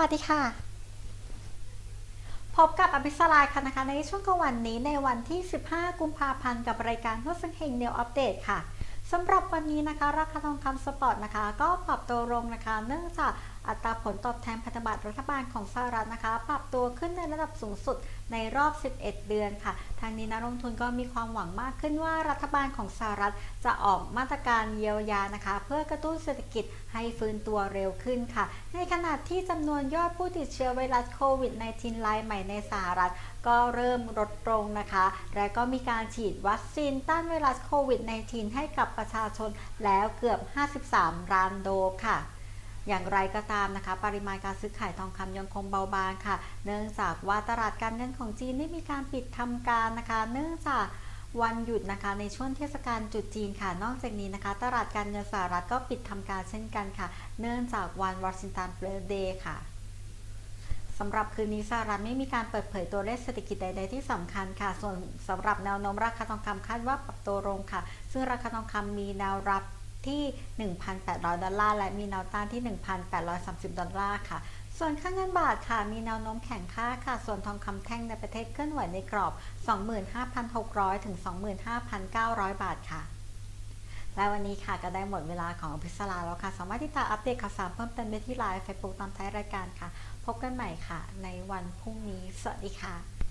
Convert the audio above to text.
วัสดีค่ะ พบกับอภิสรายค่ะนะคะในช่วงกลางวันนี้ในวันที่ 15 กุมภาพันธ์กับรายการหุ้นสังเฮงเนวอัปเดตค่ะสำหรับวันนี้นะคะ ราคาทองคำสปอร์ตนะคะ ก็ปรับตัวลงนะคะ เนื่องจากอัตราผลตอบแทนพันธบัตรรัฐบาลของสหรัฐนะคะ ปรับตัวขึ้นในระดับสูงสุดในรอบ 11 เดือนค่ะ ทางนี้นักลงทุนก็มีความหวังมากขึ้นว่ารัฐบาลของสหรัฐจะออกมาตรการเยียวยานะคะ เพื่อกระตุ้นเศรษฐกิจให้ฟื้นตัวเร็วขึ้นค่ะ ในขณะที่จำนวนยอดผู้ติดเชื้อไวรัสโควิด -19 รายใหม่ในสหรัฐก็เริ่มลดลงนะคะ และก็มีการฉีดวัคซีนต้านไวรัสโควิด -19 ให้กับประชาชนแล้วเกือบ 53 ล้านโดสค่ะ อย่างไรก็ตามนะคะ ปริมาณการซื้อขายทองคำยังคงเบาบางค่ะ เนื่องจากว่าตลาดการเงินของจีนได้มีการปิดทำการนะคะ เนื่องจากวันหยุดนะคะในช่วงเทศกาลตรุษจีนค่ะ นอกจากนี้นะคะ ตลาดการเงินสหรัฐก็ปิดทำการเช่นกันค่ะ เนื่องจากวันวอชิงตันเบเดย์ค่ะสำหรับคืนนี้สหรัฐไม่มีการเปิดเผยตัวเลขเศรษฐกิจใด ๆ ที่สำคัญค่ะ ส่วนสำหรับแนวโน้มราคาทองคำคาดว่าปรับตัวลงค่ะ ซึ่งราคาทองคำมีแนวรับ ที่ 1,800 ดอลลาร์และมีแนวต้านที่ 1,830 ดอลลาร์ค่ะ ส่วนค่าเงินบาทค่ะ มีแนวโน้มแข็งค่าค่ะ ส่วนทองคำแท่งในประเทศเคลื่อนไหวในกรอบ 25,600 ถึง 25,900 บาทค่ะและวันนี้ค่ะก็ได้หมดเวลาของอภิสราแล้วค่ะ สามารถที่จะอัปเดตข่าวสารเพิ่มเติมได้ที่ไลน์เฟซบุ๊กตอนท้ายรายการค่ะ พบกันใหม่ค่ะ ในวันพรุ่งนี้ สวัสดีค่ะ